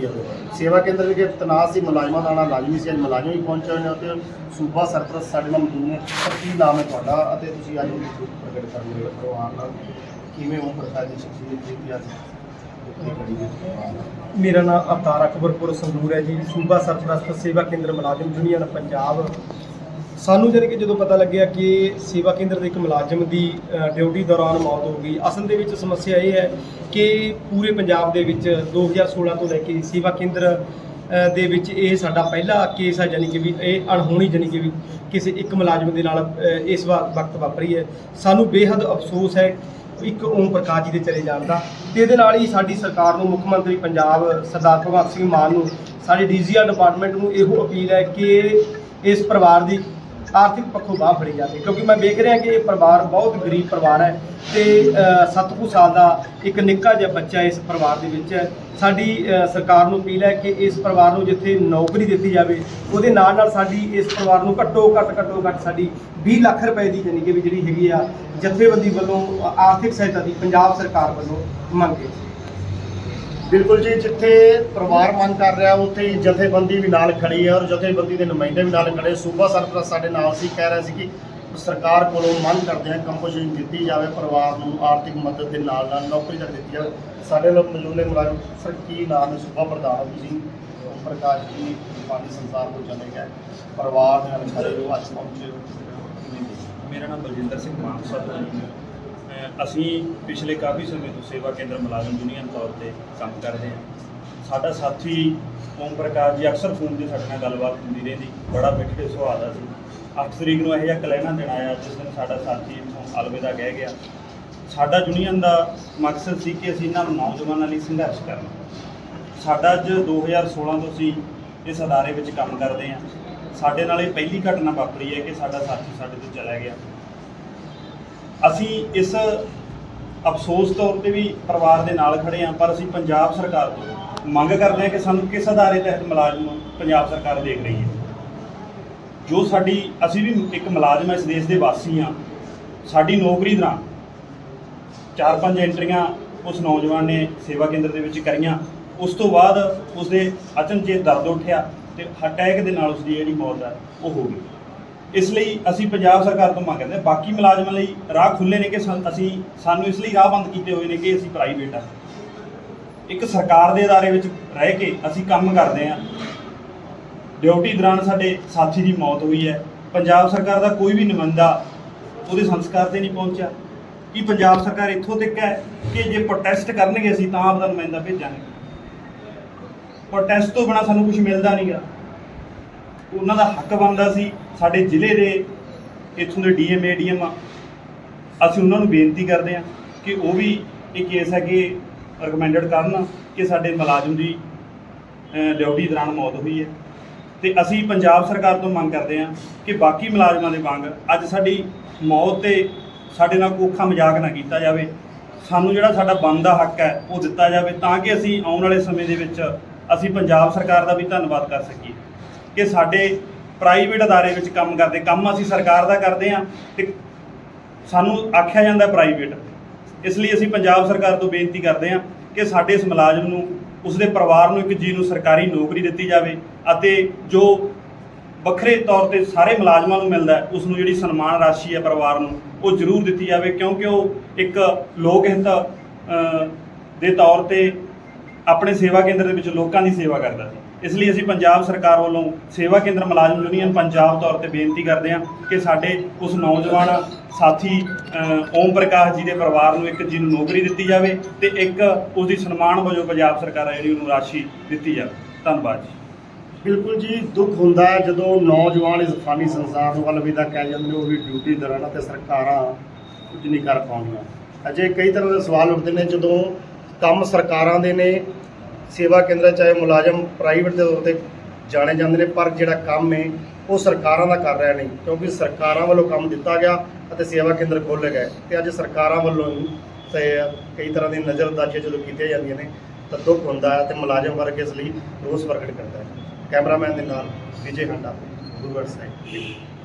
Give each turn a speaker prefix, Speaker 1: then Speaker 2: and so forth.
Speaker 1: ਕੀਤੀ ਜਾਵੇ ਸੇਵਾ ਕੇਂਦਰ ਵਿਖੇ ਤਨਾਸ ਸੀ ਮੁਲਾਜ਼ਮਾਂ ਦਾ ਆਉਣਾ, ਲਾਜ਼ਮੀ ਸੀ ਅੱਜ ਮੁਲਾਜ਼ਮ ਵੀ ਪਹੁੰਚੇ ਹੋਏ ਨੇ ਅਤੇ ਸੂਬਾ ਸਰਪ੍ਰਸਤ ਸਾਡੇ ਨਾਲ ਮੌਜੂਦ ਨੇ। ਸਰ, ਕੀ ਨਾਮ ਹੈ ਤੁਹਾਡਾ ਅਤੇ ਤੁਸੀਂ ਅੱਜ ਪ੍ਰਗਟ ਕਰਨ ਦੇ ਪਰਿਵਾਰ ਨਾਲ। ਕਿਵੇਂ ਉਹ ਪ੍ਰਕਾਸ਼ ਦੀ ਸ਼ਖਸੀਅਤ ਦੀ ਅੱਜ
Speaker 2: ਮੇਰਾ ਨਾਮ ਅਵਤਾਰ ਅਕਬਰਪੁਰ ਸੰਗਰੂਰ ਹੈ ਜੀ। ਸੂਬਾ ਸਰਪ੍ਰਸਤ ਸੇਵਾ ਕੇਂਦਰ ਮੁਲਾਜ਼ਮ ਯੂਨੀਅਨ ਪੰਜਾਬ ਸਾਨੂੰ ਜਾਣੀ ਕਿ ਜਦੋਂ ਪਤਾ ਲੱਗਿਆ ਕਿ ਸੇਵਾ ਕੇਂਦਰ ਦੇ ਇੱਕ ਮੁਲਾਜ਼ਮ ਦੀ ਡਿਊਟੀ ਦੌਰਾਨ ਮੌਤ ਹੋ ਗਈ, ਅਸਲ ਦੇ ਵਿੱਚ ਸਮੱਸਿਆ ਇਹ ਹੈ ਕਿ ਪੂਰੇ ਪੰਜਾਬ ਦੇ ਵਿੱਚ 2016 ਤੋਂ ਲੈ ਕੇ ਸੇਵਾ ਕੇਂਦਰ ਦੇ ਵਿੱਚ ਇਹ ਸਾਡਾ ਪਹਿਲਾ ਕੇਸ ਹੈ ਜਾਣੀ ਕਿ ਵੀ ਇਹ ਅਣਹੋਣੀ ਜਾਣੀ ਕਿ ਵੀ ਕਿਸੇ ਇੱਕ ਮੁਲਾਜ਼ਮ ਦੇ ਨਾਲ ਇਸ ਵਕਤ ਵਾਪਰੀ ਹੈ। ਸਾਨੂੰ ਬੇਹੱਦ ਅਫਸੋਸ ਹੈ ਇੱਕ ਓਮ ਪ੍ਰਕਾਸ਼ ਜੀ ਦੇ ਚਲੇ ਜਾਣ ਦਾ ਤੇ ਇਹਦੇ ਨਾਲ ਹੀ ਸਾਡੀ ਸਰਕਾਰ ਨੂੰ, ਮੁੱਖ ਮੰਤਰੀ ਪੰਜਾਬ ਸਰਦਾਰ ਭਗਵੰਤ ਸਿੰਘ ਮਾਨ ਨੂੰ, ਸਾਡੀ ਡੀਜੀਆਰ ਡਿਪਾਰਟਮੈਂਟ ਨੂੰ ਇਹੋ ਅਪੀਲ ਹੈ ਕਿ ਇਸ ਪਰਿਵਾਰ ਦੀ ਆਰਥਿਕ ਪੱਖੋਂ ਬਾਹ ਫੜੀ ਜਾਂਦੀ ਕਿਉਂਕਿ ਮੈਂ ਵੇਖ ਰਿਹਾ ਕਿ ਇਹ ਪਰਿਵਾਰ ਬਹੁਤ ਗਰੀਬ ਪਰਿਵਾਰ ਹੈ ਤੇ 7 ਕੁ ਸਾਲ ਦਾ ਇੱਕ ਨਿੱਕਾ ਜਿਹਾ ਬੱਚਾ ਇਸ ਪਰਿਵਾਰ ਦੇ ਵਿੱਚ ਹੈ। ਸਾਡੀ ਸਰਕਾਰ ਨੂੰ ਅਪੀਲ ਹੈ ਕਿ ਇਸ ਪਰਿਵਾਰ ਨੂੰ ਜਿੱਥੇ ਨੌਕਰੀ ਦਿੱਤੀ ਜਾਵੇ, ਉਹਦੇ ਨਾਲ ਨਾਲ ਸਾਡੀ ਇਸ ਪਰਿਵਾਰ ਨੂੰ ਘੱਟੋ ਘੱਟ ਘੱਟੋ ਘੱਟ ਸਾਡੀ 20 ਲੱਖ ਰੁਪਏ ਦੀ ਜਾਣੀ ਕਿ ਵੀ ਜਿਹੜੀ ਹੈਗੀ ਆ ਜਥੇਬੰਦੀ ਵੱਲੋਂ ਆਰਥਿਕ ਸਹਾਇਤਾ ਦੀ ਪੰਜਾਬ ਸਰਕਾਰ ਵੱਲੋਂ ਮੰਗ ਹੈ
Speaker 1: ਬਿਲਕੁਲ ਜੀ, ਜਿੱਥੇ ਪਰਿਵਾਰ ਮੰਗ ਕਰ ਰਿਹਾ, ਉੱਥੇ ਹੀ ਜਥੇਬੰਦੀ ਵੀ ਨਾਲ ਖੜੀ ਹੈ ਔਰ ਜਥੇਬੰਦੀ ਦੇ ਨੁਮਾਇੰਦੇ ਵੀ ਨਾਲ ਖੜੇ। ਸੂਬਾ ਸਰਪ੍ਰਸਤ ਸਾਡੇ ਨਾਲ ਸੀ, ਕਹਿ ਰਿਹਾ ਸੀ ਕਿ ਸਰਕਾਰ ਕੋਲੋਂ ਮੰਗ ਕਰਦੇ ਹਾਂ ਕੰਪੋਜੀਸ਼ਨ ਦਿੱਤੀ ਜਾਵੇ, ਪਰਿਵਾਰ ਨੂੰ ਆਰਥਿਕ ਮਦਦ ਦੇ ਨਾਲ ਨਾਲ ਨੌਕਰੀ ਤੱਕ ਦਿੱਤੀ ਜਾਵੇ। ਸਾਡੇ ਨਾਲ ਮੌਜੂਦ ਮੁਲਾਜ਼ਮ ਸਰ, ਕੀ ਨਾਮ ਹੈ? ਸੂਬਾ ਪ੍ਰਧਾਨ ਤੁਸੀਂ ਪ੍ਰਕਾਸ਼ ਜੀ, ਪਾਣੀ ਸੰਸਾਰ ਤੋਂ ਚਲੇ ਗਏ। ਪਰਿਵਾਰ ਦੇ ਨਾਲ ਖੜੇ ਹੋ, ਅੱਜ ਪਹੁੰਚੇ
Speaker 3: ਮੇਰਾ ਨਾਮ ਬਲਜਿੰਦਰ ਸਿੰਘ ਮਾਨਸਾ ਤੋਂ ਅਸੀਂ ਪਿਛਲੇ ਕਾਫੀ ਸਮੇਂ ਤੋਂ ਸੇਵਾ ਕੇਂਦਰ ਮੁਲਾਜ਼ਮ ਯੂਨੀਅਨ ਤੌਰ ਤੇ ਕੰਮ ਕਰਦੇ ਹਾਂ। ਸਾਡਾ ਸਾਥੀ ਓਮ ਪ੍ਰਕਾਸ਼ ਜੀ ਅਕਸਰ ਫੋਨ ਤੇ ਸਾਡੇ ਨਾਲ ਗੱਲਬਾਤ ਹੁੰਦੀ ਰਹਿੰਦੀ, ਬੜਾ ਮਿੱਠੇ ਸੁਭਾਅ ਦਾ ਸੀ। 8 ਤਰੀਕ ਨੂੰ ਇਹੋ ਜਿਹਾ ਕਲੈਨਾ ਦਿਨ ਆਇਆ, ਜਿਸ ਦਿਨ ਸਾਡਾ ਸਾਥੀ ਇੱਥੋਂ ਅਲਵਿਦਾ ਕਹਿ ਗਿਆ। ਸਾਡਾ ਯੂਨੀਅਨ ਦਾ ਮਕਸਦ ਸੀ ਕਿ ਅਸੀਂ ਇਹਨਾਂ ਨੂੰ ਨੌਜਵਾਨਾਂ ਲਈ ਸੰਘਰਸ਼ ਕਰਨਾ। ਸਾਡਾ ਅੱਜ 2016 ਤੋਂ ਅਸੀਂ ਇਸ ਅਦਾਰੇ ਵਿੱਚ ਕੰਮ ਕਰਦੇ ਹਾਂ। ਸਾਡੇ ਨਾਲ ਇਹ ਪਹਿਲੀ ਘਟਨਾ ਵਾਪਰੀ ਹੈ ਕਿ ਸਾਡਾ ਸਾਥੀ ਸਾਡੇ ਤੋਂ ਚਲਾ ਗਿਆ। ਅਸੀਂ ਇਸ ਅਫਸੋਸ ਤੌਰ ਤੇ ਵੀ ਪਰਿਵਾਰ ਦੇ ਨਾਲ ਖੜੇ ਹਾਂ, ਪਰ ਅਸੀਂ ਪੰਜਾਬ ਸਰਕਾਰ ਤੋਂ ਮੰਗ ਕਰਦੇ ਹਾਂ ਕਿ ਸਾਨੂੰ ਕਿਸ ਅਦਾਰੇ ਤਹਿਤ ਮੁਲਾਜ਼ਮ ਪੰਜਾਬ ਸਰਕਾਰ ਦੇਖ ਰਹੀ ਹੈ। ਜੋ ਸਾਡੀ, ਅਸੀਂ ਵੀ ਇੱਕ ਮੁਲਾਜ਼ਮ ਇਸ ਦੇਸ਼ ਦੇ ਵਾਸੀ ਹਾਂ। ਸਾਡੀ ਨੌਕਰੀ ਦੌਰਾਨ ਚਾਰ ਪੰਜ ਐਂਟਰੀਆਂ ਉਸ ਨੌਜਵਾਨ ਨੇ ਸੇਵਾ ਕੇਂਦਰ ਦੇ ਵਿੱਚ ਕਰੀਆਂ। ਉਸ ਤੋਂ ਬਾਅਦ ਉਸਦੇ ਅਚਨਚੇਤ ਦਰਦ ਉੱਠਿਆ ਤੇ ਅਟੈਕ ਦੇ ਨਾਲ ਉਸਦੀ ਜਿਹੜੀ ਮੌਤ ਹੈ, ਉਹ ਹੋ ਗਈ। ਇਸ ਲਈ ਅਸੀਂ ਪੰਜਾਬ ਸਰਕਾਰ ਤੋਂ ਮੰਗ ਕਰਦੇ ਹਾਂ, ਬਾਕੀ ਮੁਲਾਜ਼ਮਾਂ ਲਈ ਰਾਹ ਖੁੱਲੇ ਨੇ ਕਿ ਸਾਨ- ਅਸੀਂ, ਸਾਨੂੰ ਇਸ ਲਈ ਰਾਹ ਬੰਦ ਕੀਤੇ ਹੋਏ ਨੇ ਕਿ ਅਸੀਂ ਪ੍ਰਾਈਵੇਟ ਆ। ਇੱਕ ਸਰਕਾਰ ਦੇ ਅਦਾਰੇ ਵਿੱਚ ਰਹਿ ਕੇ ਅਸੀਂ ਕੰਮ ਕਰਦੇ ਹਾਂ। ਡਿਊਟੀ ਦੌਰਾਨ ਸਾਡੇ ਸਾਥੀ ਦੀ ਮੌਤ ਹੋਈ ਹੈ। ਪੰਜਾਬ ਸਰਕਾਰ ਦਾ ਕੋਈ ਵੀ ਨੁਮਾਇੰਦਾ ਉਹਦੇ ਸੰਸਕਾਰ ਤੇ ਨਹੀਂ ਪਹੁੰਚਿਆ। ਕਿ ਪੰਜਾਬ ਸਰਕਾਰ ਇੱਥੋਂ ਤੱਕ ਹੈ ਕਿ ਜੇ ਪ੍ਰੋਟੈਸਟ ਕਰਨਗੇ ਅਸੀਂ ਤਾਂ ਆਪਦਾ ਨੁਮਾਇੰਦਾ ਭੇਜਾਂਗੇ? ਪ੍ਰੋਟੈਸਟ ਤੋਂ ਬਿਨਾ ਸਾਨੂੰ ਕੁਝ ਮਿਲਦਾ ਨਹੀਂਗਾ ਉਹਨਾਂ ਦਾ ਹੱਕ ਬਣਦਾ ਸੀ, ਸਾਡੇ ਜ਼ਿਲ੍ਹੇ ਦੇ ਇੱਥੋਂ ਦੇ ਡੀਐਮ, ਏਡੀਐਮ ਅਸੀਂ ਉਹਨਾਂ ਨੂੰ ਬੇਨਤੀ ਕਰਦੇ ਹਾਂ ਕਿ ਉਹ ਵੀ ਇਹ ਕੇਸ ਹੈ ਕਿ ਰეკਮੈਂਡਡ ਕਰਨ ਕਿ ਸਾਡੇ ਮੁਲਾਜ਼ਮ ਦੀ ਡਿਊਟੀ ਦੌਰਾਨ ਮੌਤ ਹੋਈ ਹੈ। ਤੇ ਅਸੀਂ ਪੰਜਾਬ ਸਰਕਾਰ ਤੋਂ ਮੰਗ ਕਰਦੇ ਹਾਂ ਕਿ ਬਾਕੀ ਮੁਲਾਜ਼ਮਾਂ ਦੇ ਵਾਂਗ ਅੱਜ ਸਾਡੀ ਮੌਤ ਤੇ ਸਾਡੇ ਨਾਲ ਕੋਖਾ ਮਜ਼ਾਕ ਨਾ ਕੀਤਾ ਜਾਵੇ। ਸਾਨੂੰ ਜਿਹੜਾ ਸਾਡਾ ਬਣਦਾ ਹੱਕ ਹੈ, ਉਹ ਦਿੱਤਾ ਜਾਵੇ ਤਾਂ ਕਿ ਅਸੀਂ ਆਉਣ ਵਾਲੇ ਸਮੇਂ ਦੇ ਵਿੱਚ ਅਸੀਂ ਪੰਜਾਬ ਸਰਕਾਰ ਦਾ ਵੀ ਧੰਨਵਾਦ ਕਰ ਸਕੀਏ। ਕਿ ਸਾਡੇ ਪ੍ਰਾਈਵੇਟ ਅਦਾਰੇ ਵਿੱਚ ਕੰਮ ਕਰਦੇ, ਕੰਮ ਅਸੀਂ ਸਰਕਾਰ ਦਾ ਕਰਦੇ ਹਾਂ ਤੇ ਸਾਨੂੰ ਆਖਿਆ ਜਾਂਦਾ ਪ੍ਰਾਈਵੇਟ ਇਸ ਲਈ ਅਸੀਂ ਪੰਜਾਬ ਸਰਕਾਰ ਤੋਂ ਬੇਨਤੀ ਕਰਦੇ ਹਾਂ ਕਿ ਸਾਡੇ ਇਸ ਮੁਲਾਜ਼ਮ ਨੂੰ, ਉਸਦੇ ਪਰਿਵਾਰ ਨੂੰ ਇੱਕ ਜੀ ਨੂੰ ਸਰਕਾਰੀ ਨੌਕਰੀ ਦਿੱਤੀ ਜਾਵੇ ਅਤੇ ਜੋ ਵੱਖਰੇ ਤੌਰ ਤੇ ਸਾਰੇ ਮੁਲਾਜ਼ਮਾਂ ਨੂੰ ਮਿਲਦਾ ਹੈ ਉਸ ਨੂੰ ਜਿਹੜੀ ਸਨਮਾਨ ਰਾਸ਼ੀ ਹੈ ਪਰਿਵਾਰ ਨੂੰ, ਉਹ ਜ਼ਰੂਰ ਦਿੱਤੀ ਜਾਵੇ ਕਿਉਂਕਿ ਉਹ ਇੱਕ ਲੋਕ ਹਿੱਤ ਦੇ ਤੌਰ ਤੇ ਆਪਣੇ ਸੇਵਾ ਕੇਂਦਰ ਦੇ ਵਿੱਚ ਲੋਕਾਂ ਦੀ ਸੇਵਾ ਕਰਦਾ ਸੀ। ਇਸ ਲਈ ਅਸੀਂ ਪੰਜਾਬ ਸਰਕਾਰ ਵੱਲੋਂ ਸੇਵਾ ਕੇਂਦਰ ਮੁਲਾਜ਼ਮ ਯੂਨੀਅਨ ਪੰਜਾਬ ਤੌਰ ਤੇ ਬੇਨਤੀ ਕਰਦੇ ਹਾਂ ਕਿ ਸਾਡੇ ਉਸ ਨੌਜਵਾਨ ਸਾਥੀ ਓਮ ਪ੍ਰਕਾਸ਼ ਜੀ ਦੇ ਪਰਿਵਾਰ ਨੂੰ ਇੱਕ ਜੀ ਨੂੰ ਨੌਕਰੀ ਦਿੱਤੀ ਜਾਵੇ ਤੇ ਇੱਕ ਉਸ ਦੀ ਸਨਮਾਨ ਵਜੋਂ ਪੰਜਾਬ ਸਰਕਾਰ ਹੈ ਜਿਹੜੀ ਉਹਨੂੰ ਰਾਸ਼ੀ ਦਿੱਤੀ ਜਾਵੇ। ਧੰਨਵਾਦ ਜੀ।
Speaker 1: ਬਿਲਕੁਲ ਜੀ, ਦੁੱਖ ਹੁੰਦਾ ਜਦੋਂ ਨੌਜਵਾਨ ਇਸ ਫਾਨੀ ਸੰਸਾਰ ਨੂੰ ਅਲਵਿਦਾ ਕਹਿ ਜਾਂਦੇ ਨੇ ਉਹ ਵੀ ਡਿਊਟੀ ਦੌਰਾਨ ਅਤੇ ਸਰਕਾਰਾਂ ਕੁਝ ਨਹੀਂ ਕਰ ਪਾਉਂਦੀਆਂ। ਅਜੇ ਕਈ ਤਰ੍ਹਾਂ ਦੇ ਸਵਾਲ ਉੱਠਦੇ ਨੇ ਜਦੋਂ ਕੰਮ ਸਰਕਾਰਾਂ ਦੇ ਨੇ ਸੇਵਾ ਕੇਂਦਰ ਚਾਹੇ ਮੁਲਾਜ਼ਮ ਪ੍ਰਾਈਵੇਟ ਦੇ ਤੌਰ ਤੇ ਜਾਣੇ ਜਾਂਦੇ ਨੇ, ਪਰ ਜਿਹੜਾ ਕੰਮ ਹੈ, ਉਹ ਸਰਕਾਰਾਂ ਦਾ ਕਰ ਰਿਹਾ ਨਹੀਂ, ਕਿਉਂਕਿ ਸਰਕਾਰਾਂ ਵੱਲੋਂ ਕੰਮ ਦਿੱਤਾ ਗਿਆ ਅਤੇ ਸੇਵਾ ਕੇਂਦਰ ਖੋਲ੍ਹੇ ਗਏ ਤੇ ਅੱਜ ਸਰਕਾਰਾਂ ਵੱਲੋਂ ਹੀ ਤੇ ਕਈ ਤਰ੍ਹਾਂ ਦੀ ਨਜ਼ਰਅੰਦਾਜ਼ੀਆਂ ਜਦੋਂ ਕੀਤੀਆਂ ਜਾਂਦੀਆਂ ਨੇ, ਤਾਂ ਦੁੱਖ ਹੁੰਦਾ ਹੈ ਤੇ ਮੁਲਾਜ਼ਮ ਵਰਗ ਇਸ ਲਈ ਰੋਸ ਪ੍ਰਗਟ ਕਰਦਾ ਹੈ। ਕੈਮਰਾਮੈਨ ਦੇ ਨਾਲ ਵਿਜੇ ਹੰਡਾ, ਗੁਰੂਗੜ੍ਹ ਸਾਹਿਬ।